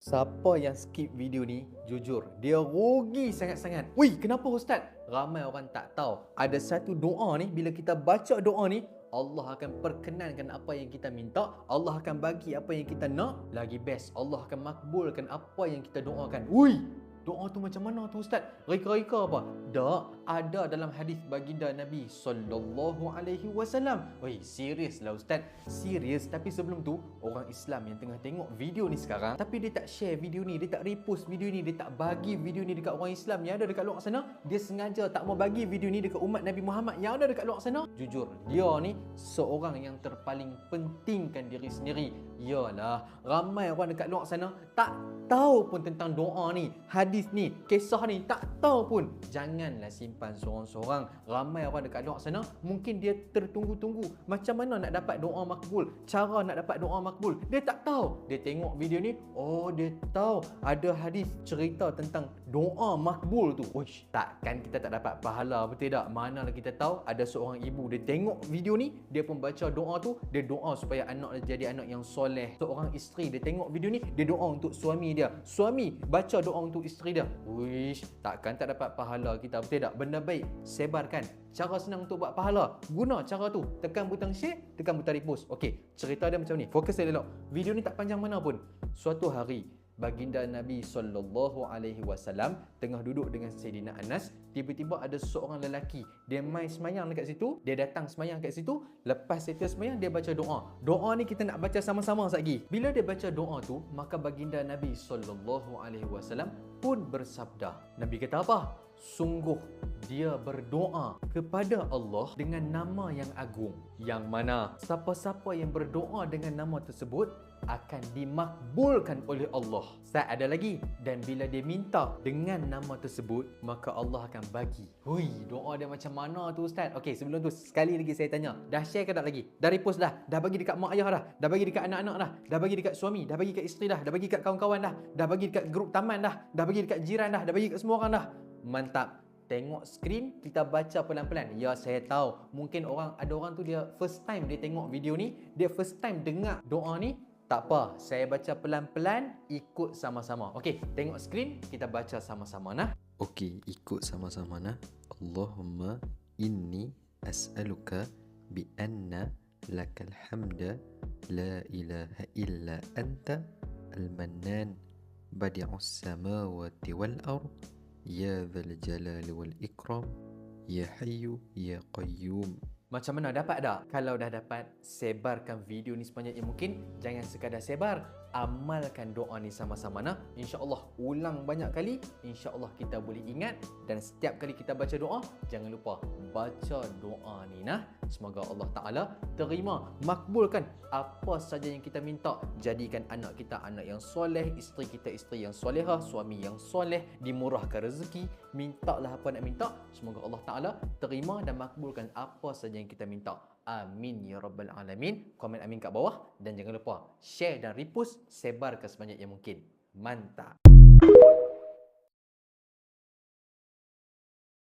Siapa yang skip video ni, jujur, dia rugi sangat-sangat. Wih, kenapa Ustaz? Ramai orang tak tahu. Ada satu doa ni, bila kita baca doa ni, Allah akan perkenankan apa yang kita minta. Allah akan bagi apa yang kita nak. Lagi best, Allah akan makbulkan apa yang kita doakan. Wih, Doa tu macam mana tu Ustaz? Reka-reka apa? Tak, ada dalam hadis baginda Nabi sallallahu alaihi wasallam. Wei, serius lah Ustaz. Serius, tapi sebelum tu, orang Islam yang tengah tengok video ni sekarang, tapi dia tak share video ni, dia tak repost video ni, dia tak bagi video ni dekat orang Islam yang ada dekat luar sana, dia sengaja tak mau bagi video ni dekat umat Nabi Muhammad yang ada dekat luar sana. Jujur, dia ni seorang yang terpaling pentingkan diri sendiri. Yalah, ramai orang dekat luar sana tak tahu pun tentang doa ni, hadis ni, kisah ni, tak tahu pun. Janganlah simpan seorang-seorang. Ramai orang dekat luar sana, mungkin dia tertunggu-tunggu. Macam mana nak dapat doa makbul? Cara nak dapat doa makbul? Dia tak tahu. Dia tengok video ni, oh dia tahu ada hadis cerita tentang doa makbul tu. Uish, takkan kita tak dapat pahala betul tak? Manalah kita tahu ada seorang ibu dia tengok video ni, dia pun baca doa tu, dia doa supaya anak dia jadi anak yang soleh. Seorang isteri dia tengok video ni, dia doa untuk suami dia. Suami baca doa untuk isteri dia. Wish, takkan tak dapat pahala kita betul tak? Benda baik, sebarkan. Cara senang untuk buat pahala. Guna cara tu. Tekan butang share, tekan butang repost. Okey, cerita dia macam ni. Fokus dia elok. Video ni tak panjang mana pun. Suatu hari, baginda Nabi sallallahu alaihi wasallam tengah duduk dengan Sayyidina Anas, tiba-tiba ada seorang lelaki, dia mai semayang dekat situ, dia datang semayang kat situ, lepas settle semayang dia baca doa. Doa ni kita nak baca sama-sama lagi. Bila dia baca doa tu, maka baginda Nabi sallallahu alaihi wasallam pun bersabda. Nabi kata apa? Sungguh dia berdoa kepada Allah dengan nama yang agung. Yang mana siapa-siapa yang berdoa dengan nama tersebut akan dimakbulkan oleh Allah. Saya ada lagi dan bila dia minta dengan nama tersebut maka Allah akan bagi. Hui, doa dia macam mana tu ustaz? Okey, sebelum tu sekali lagi saya tanya, dah share ke tak lagi? Dah repost dah? Dah bagi dekat mak ayah dah? Dah bagi dekat anak-anak dah? Dah bagi dekat suami, dah bagi dekat isteri dah? Dah bagi dekat kawan-kawan dah? Dah bagi dekat grup taman dah? Dah bagi dekat jiran dah? Dah bagi dekat semua orang dah? Mantap. Tengok skrin, kita baca pelan-pelan. Ya, saya tahu. Mungkin orang ada orang tu dia first time dia tengok video ni, dia first time dengar doa ni, tak apa, saya baca pelan-pelan, ikut sama-sama. Okey, tengok skrin, kita baca sama-sama nah. Okey, ikut sama-sama nah. Allahumma inni as'aluka bi anna lakal hamda la ilaha illa anta al-mannan badi'us samawati wal ard ya dzal jalali wal ikram ya hayyu ya qayyum Macam mana dapat tak? Kalau dah dapat, sebarkan video ni sebanyak yang mungkin. Jangan sekadar sebar, amalkan doa ni sama-sama nah. InsyaAllah ulang banyak kali, insyaAllah kita boleh ingat dan setiap kali kita baca doa, jangan lupa baca doa ni nah. Semoga Allah Taala terima, makbulkan apa saja yang kita minta. Jadikan anak kita anak yang soleh, isteri kita isteri yang solehah, suami yang soleh, dimurahkan rezeki. Mintalah apa nak minta, semoga Allah Taala terima dan makbulkan apa saja yang kita minta. Amin ya rabbal alamin. Komen amin kat bawah dan jangan lupa share dan repost sebarkan sebanyak yang mungkin. Mantap.